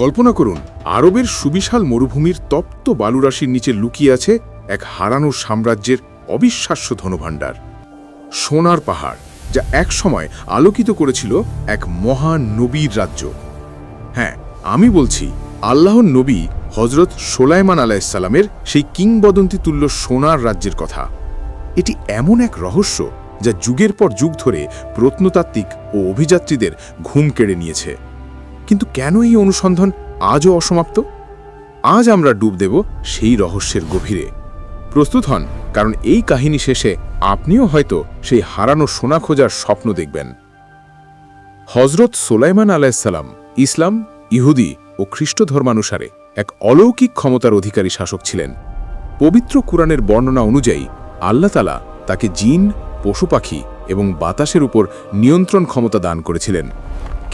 কল্পনা করুন, আরবের সুবিশাল মরুভূমির তপ্ত বালুরাশির নিচে লুকিয়ে আছে এক হারানো সাম্রাজ্যের অবিশ্বাস্য ধনভাণ্ডার। সোনার পাহাড়, যা একসময় আলোকিত করেছিল এক মহান নবীর রাজ্য। হ্যাঁ আমি বলছি, আল্লাহর নবী হজরত সোলাইমান আলাইসাল্লামের সেই কিংবদন্তি তুল্য সোনার রাজ্যের কথা। এটি এমন এক রহস্য যা যুগের পর যুগ ধরে প্রত্নতাত্ত্বিক ও অভিযাত্রীদের ঘুম কেড়ে নিয়েছে। কিন্তু কেন এই অনুসন্ধান আজও অসমাপ্ত? আজ আমরা ডুব দেব সেই রহস্যের গভীরে। প্রস্তুত হন, কারণ এই কাহিনী শেষে আপনিও হয়তো সেই হারানো সোনা খোঁজার স্বপ্ন দেখবেন। হজরত সোলাইমান আলাইসাল্লাম ইসলাম, ইহুদি ও খ্রিস্ট ধর্মানুসারে এক অলৌকিক ক্ষমতার অধিকারী শাসক ছিলেন। পবিত্র কুরআনের বর্ণনা অনুযায়ী আল্লাতালা তাকে জিন, পশু পাখি এবং বাতাসের উপর নিয়ন্ত্রণ ক্ষমতা দান করেছিলেন।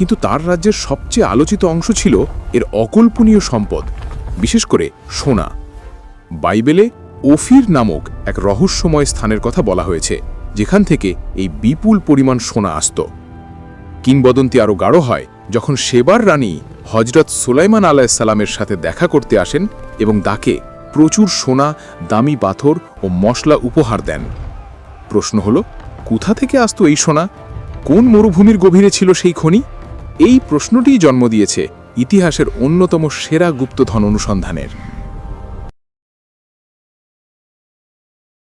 কিন্তু তার রাজ্যের সবচেয়ে আলোচিত অংশ ছিল এর অকল্পনীয় সম্পদ, বিশেষ করে সোনা। বাইবেলে ওফির নামক এক রহস্যময় স্থানের কথা বলা হয়েছে, যেখান থেকে এই বিপুল পরিমাণ সোনা আসত। কিংবদন্তি আরও গাঢ় হয়, যখন সেবার রানী হজরত সুলাইমান আলাইসাল্লামের সাথে দেখা করতে আসেন এবং তাকে প্রচুর সোনা, দামি পাথর ও মশলা উপহার দেন। প্রশ্ন হল, কোথা থেকে আসতো এই সোনা? কোন মরুভূমির গভীরে ছিল সেই খনি? এই প্রশ্নটিই জন্ম দিয়েছে ইতিহাসের অন্যতম সেরা গুপ্তধন অনুসন্ধানের।